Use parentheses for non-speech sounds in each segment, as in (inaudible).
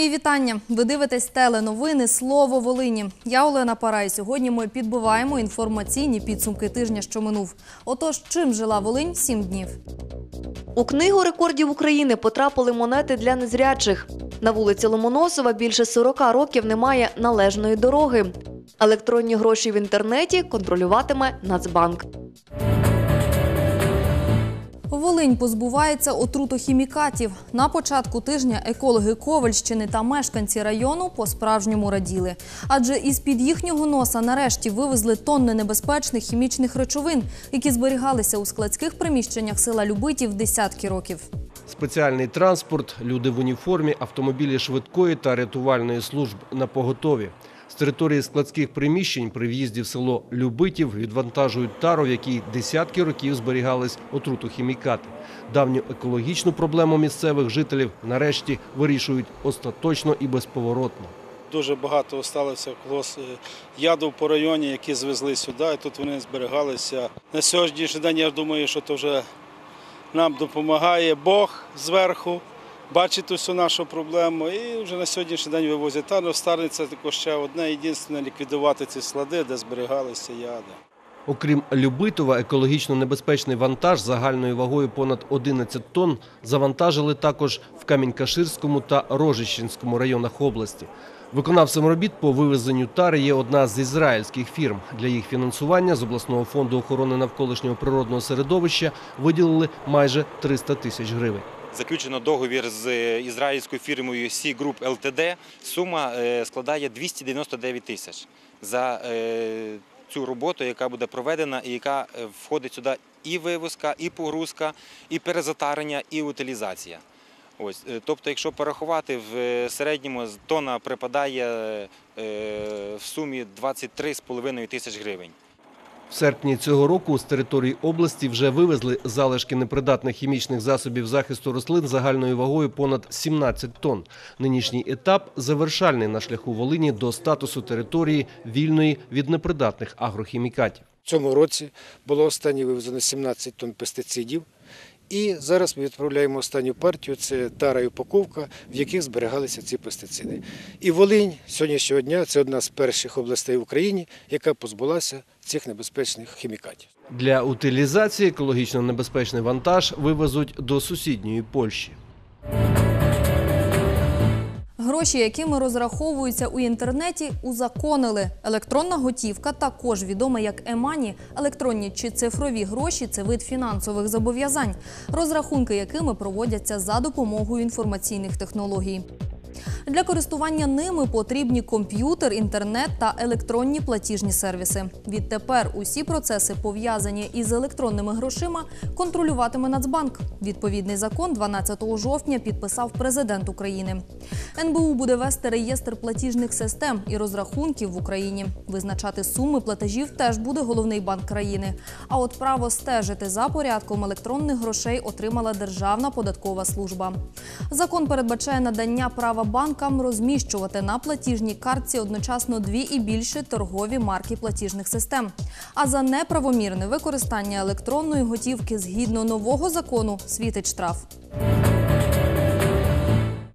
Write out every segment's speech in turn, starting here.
Мої вітання. Ви дивитесь теленовини Слово Волині. Я Олена Парай. Сьогодні ми підбиваємо інформаційні підсумки тижня, що минув. Отож, чим жила Волинь сім днів. У книгу рекордів України потрапили монети для незрячих. На вулиці Ломоносова більше 40 років немає належної дороги. Електронні гроші в інтернеті контролюватиме Нацбанк. Волинь позбувається отрутохімікатів. На початку тижня екологи Ковальщини та мешканці району по-справжньому раділи. Адже із-під їхнього носа нарешті вивезли тонни небезпечних хімічних речовин, які зберігалися у складських приміщеннях села Любитів десятки років. Спеціальний транспорт, люди в уніформі, автомобілі швидкої та рятувальної служб на поготові. З території складських приміщень при в'їзді в село Любитів відвантажують тару, в якій десятки років зберігались отрутохімікати. Давню екологічну проблему місцевих жителів нарешті вирішують остаточно і безповоротно. Дуже багато осталося колос е, ядов по районі, які звезли сюди, і тут вони зберігалися. На сьогоднішній день я думаю, що це вже нам допомагає Бог зверху, бачить усю нашу проблему. І вже на сьогоднішній день вивозять. Та ну, старниця також ще одне єдине ліквідувати ці склади, де зберігалися яди. Окрім Любитова, екологічно небезпечний вантаж загальною вагою понад 11 тонн завантажили також в Камінь-Каширському та Рожищенському районах області. Виконавцем робіт по вивезенню тари є одна з ізраїльських фірм. Для їх фінансування з обласного фонду охорони навколишнього природного середовища виділили майже 300 тисяч гривень. Заключено договір з ізраїльською фірмою Sea Group LTD. Сума е, складає 299 тисяч за е, цю роботу, яка буде проведена і яка е, входить сюди і вивозка, і погрузка, і перезатарення, і утилізація. Ось, е, тобто, якщо порахувати, в е, середньому тонна припадає е, в сумі 23,5 тисяч гривень. В серпні цього року з території області вже вивезли залишки непридатних хімічних засобів захисту рослин загальною вагою понад 17 тонн. Нинішній етап завершальний на шляху Волині до статусу території вільної від непридатних агрохімікатів. В цьому році було останнє вивезено 17 тонн пестицидів. І зараз ми відправляємо останню партію, це тара і упаковка, в яких зберігалися ці пестициди. І Волинь сьогоднішнього дня це одна з перших областей в Україні, яка позбулася цих небезпечних хімікатів. Для утилізації екологічно небезпечний вантаж вивезуть до сусідньої Польщі. Гроші, якими розраховуються у інтернеті, узаконили. Електронна готівка, також відома як емані, електронні чи цифрові гроші це вид фінансових зобов'язань, розрахунки якими проводяться за допомогою інформаційних технологій. Для користування ними потрібні комп'ютер, інтернет та електронні платіжні сервіси. Відтепер усі процеси, пов'язані із електронними грошима, контролюватиме Нацбанк. Відповідний закон 12 жовтня підписав президент України. НБУ буде вести реєстр платіжних систем і розрахунків в Україні. Визначати суми платежів теж буде головний банк країни. А от право стежити за порядком електронних грошей отримала Державна податкова служба. Закон передбачає надання права банкам розміщувати на платіжній картці одночасно дві і більше торгові марки платіжних систем. А за неправомірне використання електронної готівки згідно нового закону світить штраф.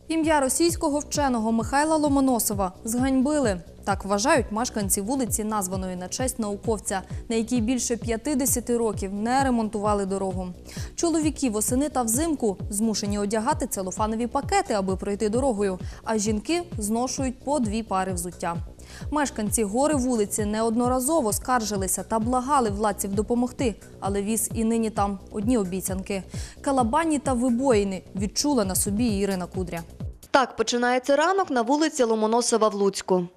Ім'я російського вченого Михайла Ломоносова зганьбили. Так вважають мешканці вулиці, названої на честь науковця, на якій більше 50 років не ремонтували дорогу. Чоловіки восени та взимку змушені одягати целофанові пакети, аби пройти дорогою, а жінки зношують по дві пари взуття. Мешканці гори вулиці неодноразово скаржилися та благали владців допомогти, але віз і нині там одні обіцянки. Калабані та вибоїни відчула на собі Ірина Кудря. Так починається ранок на вулиці Ломоносова в Луцьку.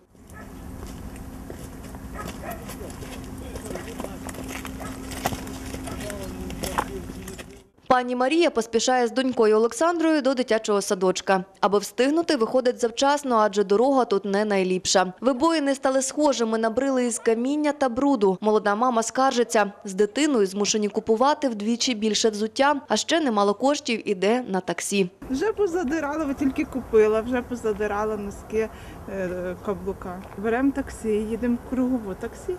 Пані Марія поспішає з донькою Олександрою до дитячого садочка. Аби встигнути, виходить завчасно, адже дорога тут не найліпша. Вибоїни стали схожими на брили із каміння та бруду. Молода мама скаржиться, з дитиною змушені купувати вдвічі більше взуття, а ще немало коштів іде на таксі. Вже позадирала, ви тільки купила, вже позадирала носки е, каблука. Беремо таксі, їдемо кругову таксі,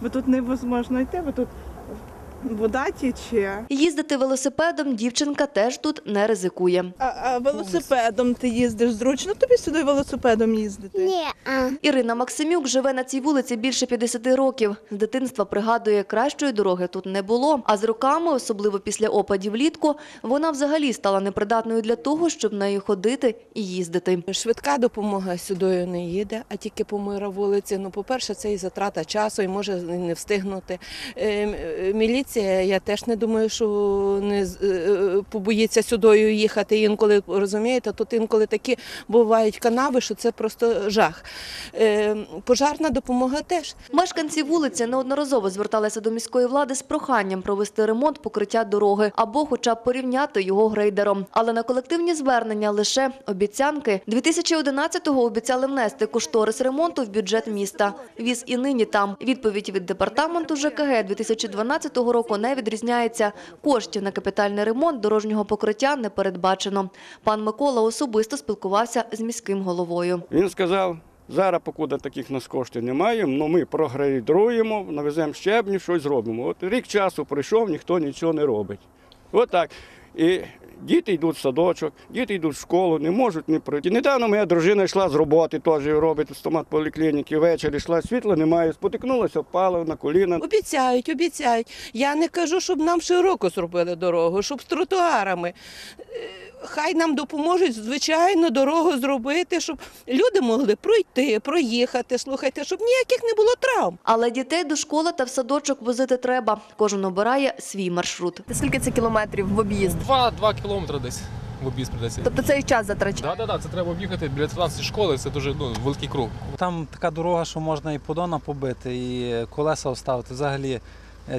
бо тут невозможно йти, бо тут вода тіче. Їздити велосипедом дівчинка теж тут не ризикує. А, а велосипедом ти їздиш зручно тобі сюди велосипедом їздити? Ні, а. Ірина Максимюк живе на цій вулиці більше 50 років. З дитинства пригадує, кращої дороги тут не було. А з роками, особливо після опадів влітку, вона взагалі стала непридатною для того, щоб нею ходити і їздити. Швидка допомога сюди не їде, а тільки по мира вулиці. Ну, по-перше, це і затрата часу, і може не встигнути. Е, е, я теж не думаю, що не е, е, побоїться сюди їхати. Інколи розумієте, тут інколи такі бувають канави, що це просто жах. Е, Пожарна допомога теж. Мешканці вулиці неодноразово зверталися до міської влади з проханням провести ремонт покриття дороги або хоча б порівняти його грейдером. Але на колективні звернення лише обіцянки. 2011-го обіцяли внести кошторис ремонту в бюджет міста. Віз і нині там. Відповідь від департаменту ЖКГ 2012 року не відрізняється. Коштів на капітальний ремонт дорожнього покриття не передбачено. Пан Микола особисто спілкувався з міським головою. Він сказав, зараз, покуди таких нас коштів немає, ну ми прогрейдруємо, навеземо щебні, щось зробимо. От рік часу пройшов, ніхто нічого не робить. От так. І діти йдуть в садочок, діти йдуть в школу, не можуть не пройти. Недавно моя дружина йшла з роботи, теж робить в стоматполіклініки, ввечері йшла, світла немає, спотикнулася, впала на коліна. Обіцяють, обіцяють. Я не кажу, щоб нам широко зробили дорогу, щоб з тротуарами. Хай нам допоможуть, звичайно, дорогу зробити, щоб люди могли пройти, проїхати, слухайте, щоб ніяких не було травм. Але дітей до школи та в садочок возити треба. Кожен обирає свій маршрут. Скільки це кілометрів в об'їзд? Два, два кілометри десь в об'їзд придеться. Тобто цей час затрачає? Так, так, так, це треба об'їхати біля 13 школи, це дуже ну, великий круг. Там така дорога, що можна і подона побити, і колеса вставити. Взагалі,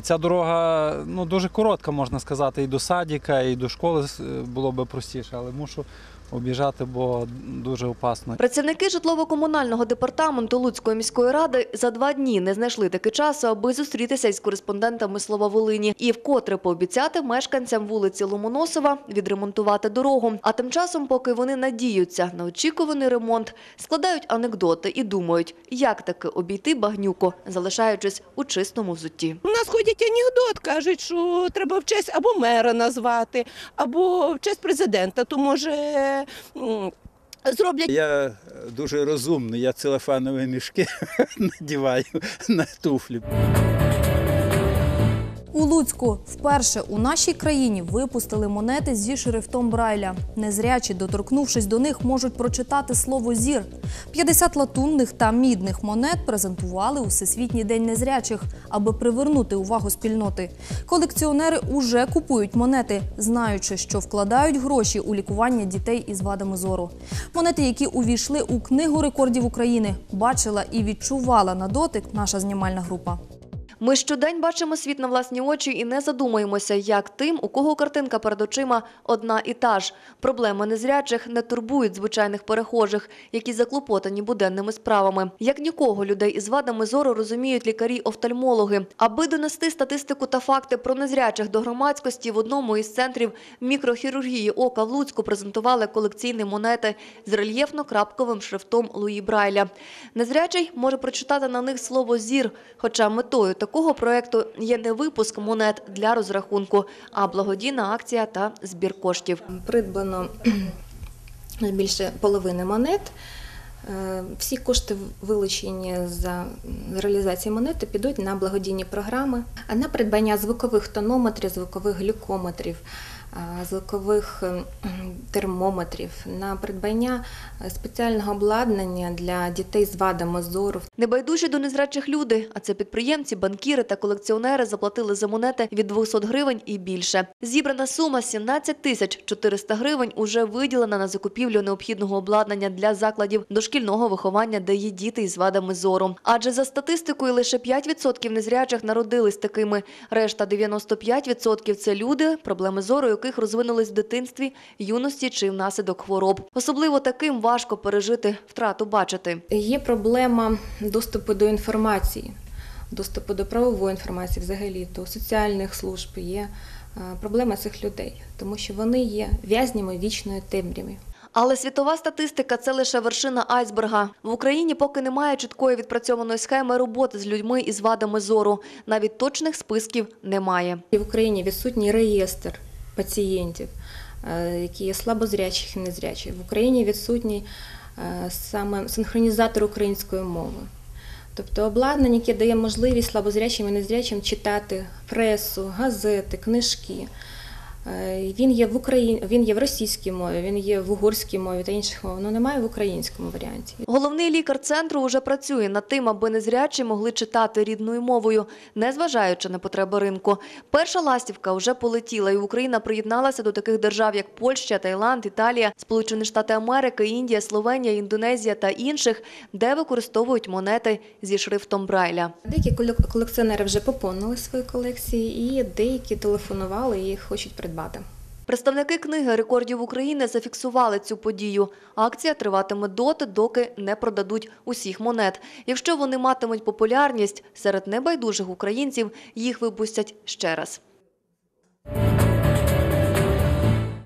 ця дорога ну, дуже коротка, можна сказати, і до садика, і до школи е, було би простіше, але мушу об'їжджати, бо дуже опасно. Працівники житлово-комунального департаменту Луцької міської ради за два дні не знайшли таки часу, аби зустрітися із кореспондентами Слова Волині і вкотре пообіцяти мешканцям вулиці Ломоносова відремонтувати дорогу. А тим часом, поки вони надіються на очікуваний ремонт, складають анекдоти і думають, як таки обійти багнюку, залишаючись у чистому взутті. У нас ходять анекдот, кажуть, що треба в честь або мера назвати, або в честь президента, то може. Зроблять Я дуже розумний, я целофанові мішки (laughs) надіваю на туфлі. У Луцьку вперше у нашій країні випустили монети зі шрифтом Брайля. Незрячі, доторкнувшись до них, можуть прочитати слово зір. 50 латунних та мідних монет презентували у Всесвітній день незрячих, аби привернути увагу спільноти. Колекціонери уже купують монети, знаючи, що вкладають гроші у лікування дітей із вадами зору. Монети, які увійшли у книгу рекордів України, бачила і відчувала на дотик наша знімальна група. Ми щодень бачимо світ на власні очі і не задумуємося, як тим, у кого картинка перед очима одна і та ж. Проблеми незрячих не турбують звичайних перехожих, які заклопотані буденними справами. Як нікого людей із вадами зору розуміють лікарі-офтальмологи. Аби донести статистику та факти про незрячих до громадськості, в одному із центрів мікрохірургії ока в Луцьку презентували колекційні монети з рельєфно-крапковим шрифтом Луї Брайля. Незрячий може прочитати на них слово зір, хоча метою такого проекту є не випуск монет для розрахунку, а благодійна акція та збір коштів. Придбано (clears throat) більше половини монет. Е, Всі кошти, вилучені за реалізації монети, підуть на благодійні програми, а на придбання звукових тонометрів, звукових глюкометрів, звукових ем, термометрів, на придбання е, спеціального обладнання для дітей з вадами зору. Небайдужі до незрячих люди, а це підприємці, банкіри та колекціонери заплатили за монети від 200 гривень і більше. Зібрана сума 17 тисяч 400 гривень уже виділена на закупівлю необхідного обладнання для закладів дошкільного виховання, де є діти із вадами зору. Адже за статистикою лише 5% незрячих народились такими. Решта 95% – це люди, проблеми зору яких розвинулись в дитинстві, юності чи внаслідок хвороб. Особливо таким важко пережити втрату бачити. Є проблема доступу до інформації, доступу до правової інформації, взагалі до соціальних служб. Є е, проблема цих людей, тому що вони є в'язнями вічної темряви. Але світова статистика це лише вершина айсберга. В Україні поки немає чіткої відпрацьованої схеми роботи з людьми із вадами зору. Навіть точних списків немає. В Україні відсутній реєстр пацієнтів, е, які є слабозрячих і незрячих. В Україні відсутній е, саме синхронізатор української мови. Тобто обладнання, яке дає можливість слабозрячим і незрячим читати пресу, газети, книжки. Е, Він є в Україні, він є в російській мові, він є в угорській мові та інших мов, але немає в українському варіанті. Головний лікар центру уже працює над тим, аби незрячі могли читати рідною мовою, незважаючи на потреби ринку. Перша ластівка вже полетіла, і Україна приєдналася до таких держав, як Польща, Таїланд, Італія, Сполучені Штати Америки, Індія, Словенія, Індонезія та інших, де використовують монети зі шрифтом Брайля. Деякі колек- колекціонери вже поповнили свої колекції, і деякі телефонували і хочуть придбати. Представники книги рекордів України зафіксували цю подію. Акція триватиме доти, доки не продадуть усіх монет. Якщо вони матимуть популярність серед небайдужих українців, їх випустять ще раз.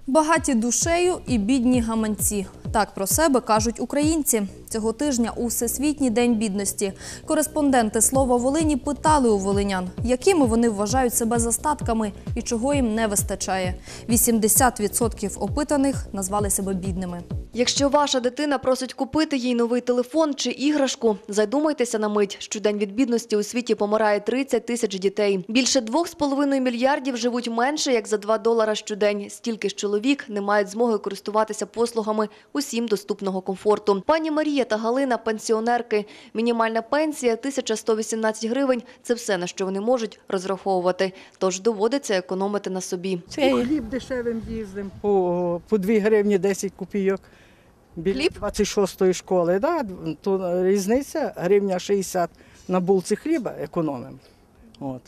Багаті душею і бідні гаманці. Так про себе кажуть українці. Цього тижня у Всесвітній день бідності кореспонденти Слова Волині питали у волинян, якими вони вважають себе за статками і чого їм не вистачає. 80% опитаних назвали себе бідними. Якщо ваша дитина просить купити їй новий телефон чи іграшку, задумайтеся на мить. Щодень від бідності у світі помирає 30 тисяч дітей. Більше 2,5 мільярдів живуть менше, як за 2 долара щодень. Стільки ж чоловік не мають змоги користуватися послугами усім доступного комфорту. Пані Марія та Галина – пенсіонерки. Мінімальна пенсія – 1118 гривень – це все, на що вони можуть розраховувати. Тож доводиться економити на собі. Це хліб дешевим їздимо по, по 2 гривні 10 копійок. Біля 26-ї школи, да, то різниця гривня 60 на булці хліба економимо. От.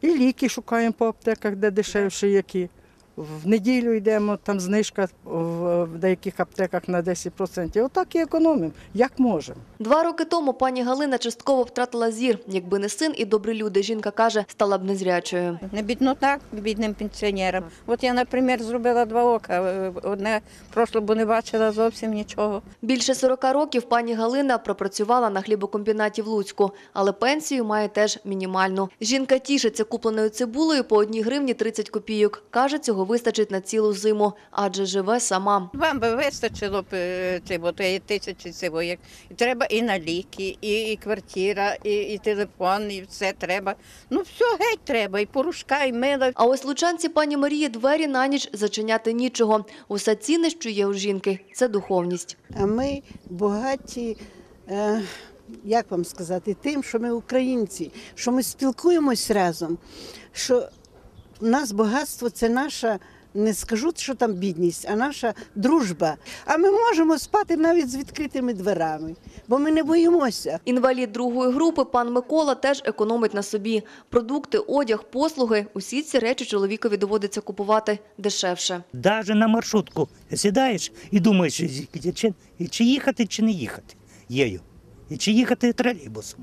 І ліки шукаємо по аптеках, де дешевші які. В неділю йдемо, там знижка в в деяких аптеках на 10%. Отак і економимо, як можемо. Два роки тому пані Галина частково втратила зір. Якби не син і добрі люди, жінка каже, стала б незрячою. Не бідно так, бідним пенсіонерам. От я, наприклад, зробила два ока. е, Одне пройшло, бо не бачила зовсім нічого. Більше 40 років пані Галина пропрацювала на хлібокомбінаті в Луцьку, але пенсію має теж мінімальну. Жінка тішиться купленою цибулею по 1 гривні 30 копійок. Каже, цього вистачить на цілу зиму, адже живе сама. Вам би вистачило б е, цього, тисячі цього. Як і треба і на ліки, і, і квартира, і, і телефон, і все треба. Ну все геть треба, і порошка, і мила. А ось лучанці пані Марії двері на ніч зачиняти нічого. Усе цінне, що є у жінки, це духовність. А ми багаті, е, як вам сказати, тим, що ми українці, що ми спілкуємось разом, що в нас багатство це наша. Не скажу, що там бідність, а наша дружба. А ми можемо спати навіть з відкритими дверами, бо ми не боїмося. Інвалід другої групи пан Микола теж економить на собі. Продукти, одяг, послуги – усі ці речі чоловікові доводиться купувати дешевше. Даже на маршрутку сідаєш і думаєш, чи, чи їхати, чи не їхати єю. І чи їхати тролейбусом.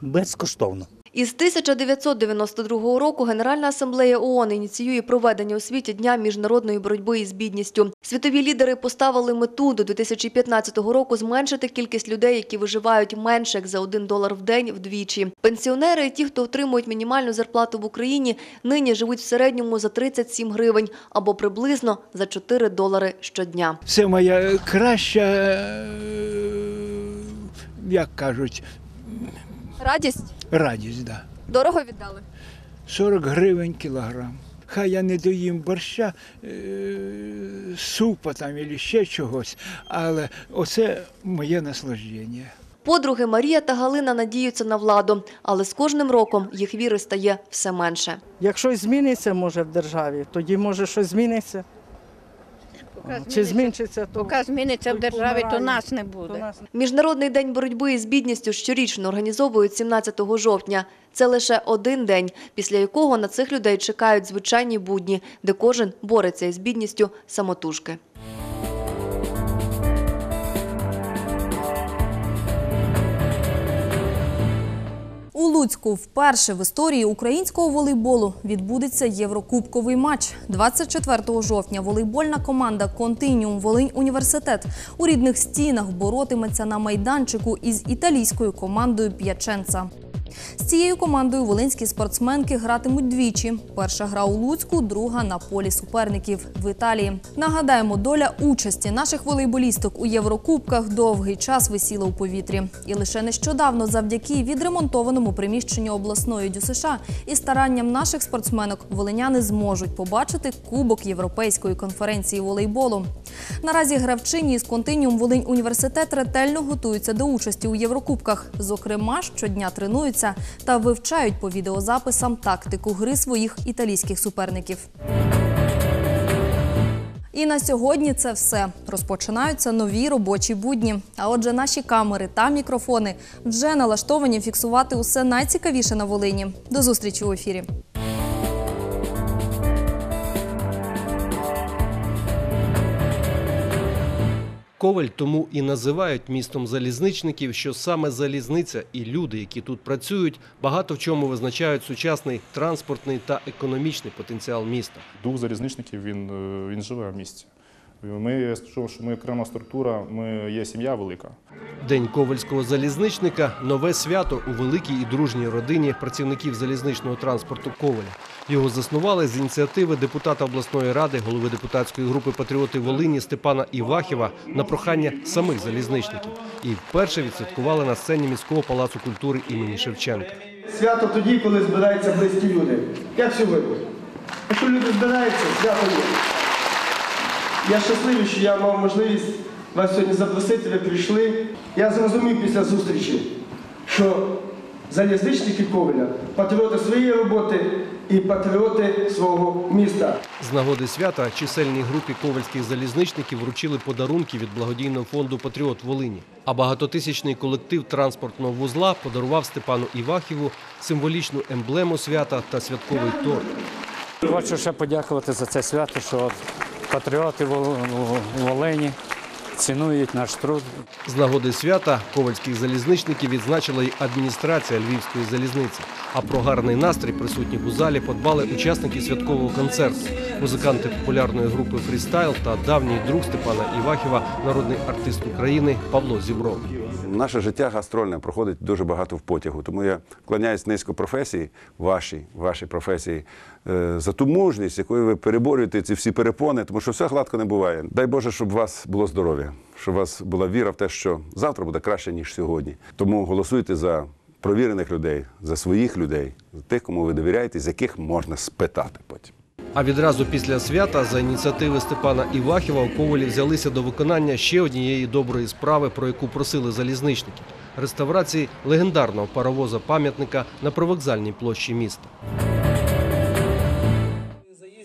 Безкоштовно. Із 1992 року Генеральна асамблея ООН ініціює проведення у світі Дня міжнародної боротьби із бідністю. Світові лідери поставили мету до 2015 року зменшити кількість людей, які виживають менше як за 1 долар в день вдвічі. Пенсіонери і ті, хто отримують мінімальну зарплату в Україні, нині живуть в середньому за 37 гривень або приблизно за 4 долари щодня. Це моя краща, е, як кажуть, Радість? радість. Да. Дорого віддали? 40 гривень кілограм. Хай я не доїм борща, е, супа там або ще чогось, але оце моє наслаждення. Подруги Марія та Галина надіються на владу, але з кожним роком їх віри стає все менше. Як щось зміниться може в державі, тоді може щось зміниться. Чи зміниться, то Поки зміниться в державі, то нас не буде. Міжнародний день боротьби із бідністю щорічно організовують 17 жовтня. Це лише один день, після якого на цих людей чекають звичайні будні, де кожен бореться із бідністю самотужки. Луцьку вперше в історії українського волейболу відбудеться єврокубковий матч. 24 жовтня волейбольна команда Континіум Волинь Університет у рідних стінах боротиметься на майданчику із італійською командою П'яченца. З цією командою волинські спортсменки гратимуть двічі. Перша гра у Луцьку, друга на полі суперників в Італії. Нагадаємо, доля участі наших волейболісток у Єврокубках довгий час висіла у повітрі. І лише нещодавно, завдяки відремонтованому приміщенню обласної ДЮСШ і старанням наших спортсменок, волиняни зможуть побачити Кубок Європейської конференції волейболу. Наразі гравчині із Континіум Волинь університет ретельно готуються до участі у Єврокубках. Зокрема, щодня тренуються та вивчають по відеозаписам тактику гри своїх італійських суперників. І на сьогодні це все. Розпочинаються нові робочі будні. А отже, наші камери та мікрофони вже налаштовані фіксувати усе найцікавіше на Волині. До зустрічі у ефірі. Коваль тому і називають містом залізничників, що саме залізниця і люди, які тут працюють, багато в чому визначають сучасний транспортний та економічний потенціал міста. Дух залізничників він, е, він живе в місті. Ми, що ми окрема структура, ми є сім'я велика. День ковальського залізничника нове свято у великій і дружній родині працівників залізничного транспорту Коваля. Його заснували з ініціативи депутата обласної ради, голови депутатської групи Патріоти Волині Степана Івахіва на прохання самих залізничників. І вперше відсвяткували на сцені міського палацу культури імені Шевченка. Свято тоді, коли збираються близькі люди. Як сьогодні. Якщо люди збираються, свято є. Я щасливий, що я мав можливість вас сьогодні запросити, ви прийшли. Я зрозумів після зустрічі, що залізничники Ковеля – патріоти своєї роботи і патріоти свого міста. З нагоди свята чисельній групі ковальських залізничників вручили подарунки від благодійного фонду Патріот Волині. А багатотисячний колектив транспортного вузла подарував Степану Івахіву символічну емблему свята та святковий торт. Хочу ще подякувати за це свято, що патріоти Вол- Волині цінують наш труд. З нагоди свята ковальських залізничників відзначила й адміністрація Львівської залізниці. А про гарний настрій присутніх у залі подбали учасники святкового концерту, музиканти популярної групи Фрістайл та давній друг Степана Івахіва, народний артист України Павло Зібров. Наше життя гастрольне проходить дуже багато в потягу. Тому я вклоняюсь низько професії, вашій, вашій професії, е, за ту мужність, якою ви переборюєте ці всі перепони, тому що все гладко не буває. Дай Боже, щоб у вас було здоров'я, щоб у вас була віра в те, що завтра буде краще, ніж сьогодні. Тому голосуйте за провірених людей, за своїх людей, за тих, кому ви довіряєте, з яких можна спитати потім. А відразу після свята за ініціативи Степана Івахіва у Ковалі взялися до виконання ще однієї доброї справи, про яку просили залізничники – реставрації легендарного паровоза пам'ятника на привокзальній площі міста.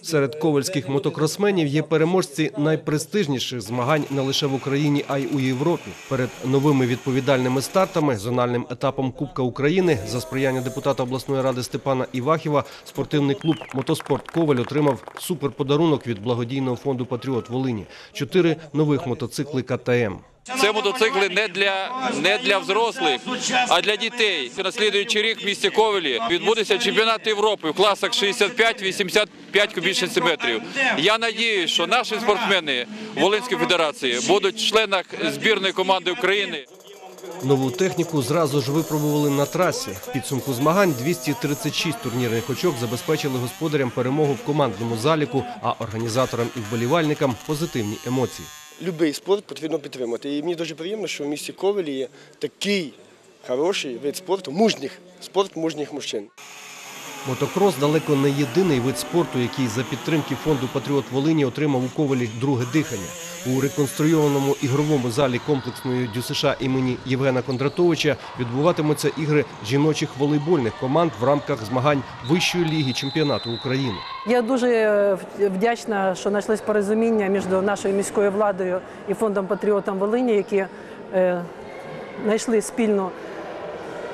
Серед ковальських мотокросменів є переможці найпрестижніших змагань не лише в Україні, а й у Європі. Перед новими відповідальними стартами, зональним етапом Кубка України за сприяння депутата обласної ради Степана Івахіва, спортивний клуб Мотоспорт Коваль отримав суперподарунок від благодійного фонду Патріот Волині чотири нових мотоцикли КТМ. Це мотоцикли не для не для взрослих, а для дітей. На слідуючий рік в місті Ковелі відбудеться чемпіонат Європи в класах 65-85 кубічних сантиметрів. Я надіюсь, що наші спортсмени Волинської федерації будуть в членах збірної команди України. Нову техніку зразу ж випробували на трасі. Підсумку змагань 236 турнірних очок забезпечили господарям перемогу в командному заліку, а організаторам і вболівальникам позитивні емоції. Любий спорт потрібно підтримати. І мені дуже приємно, що в місті Ковелі є такий хороший вид спорту, мужніх, спорт мужніх мужчин. Мотокрос далеко не єдиний вид спорту, який за підтримки фонду Патріот Волині отримав у Ковалі друге дихання. У реконструйованому ігровому залі комплексної ДЮСШ імені Євгена Кондратовича відбуватимуться ігри жіночих волейбольних команд в рамках змагань Вищої ліги чемпіонату України. Я дуже е, вдячна, що знайшлось порозуміння між нашою міською владою і фондом Патріотам Волині, які е, знайшли спільну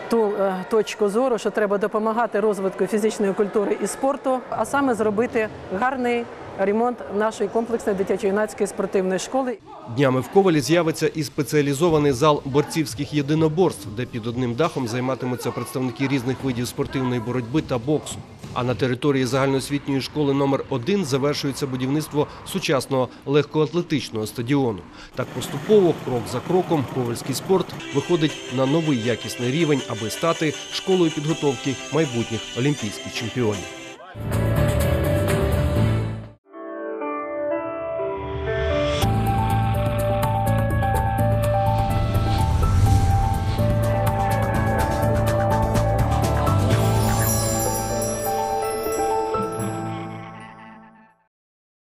ту е, точку зору, що треба допомагати розвитку фізичної культури і спорту, а саме зробити гарний ремонт нашої комплексної дитячо-юнацької спортивної школи. Днями в Ковалі з'явиться і спеціалізований зал борцівських єдиноборств, де під одним дахом займатимуться представники різних видів спортивної боротьби та боксу. А на території загальноосвітньої школи номер 1 завершується будівництво сучасного легкоатлетичного стадіону. Так поступово, крок за кроком, ковальський спорт виходить на новий якісний рівень, аби стати школою підготовки майбутніх олімпійських чемпіонів.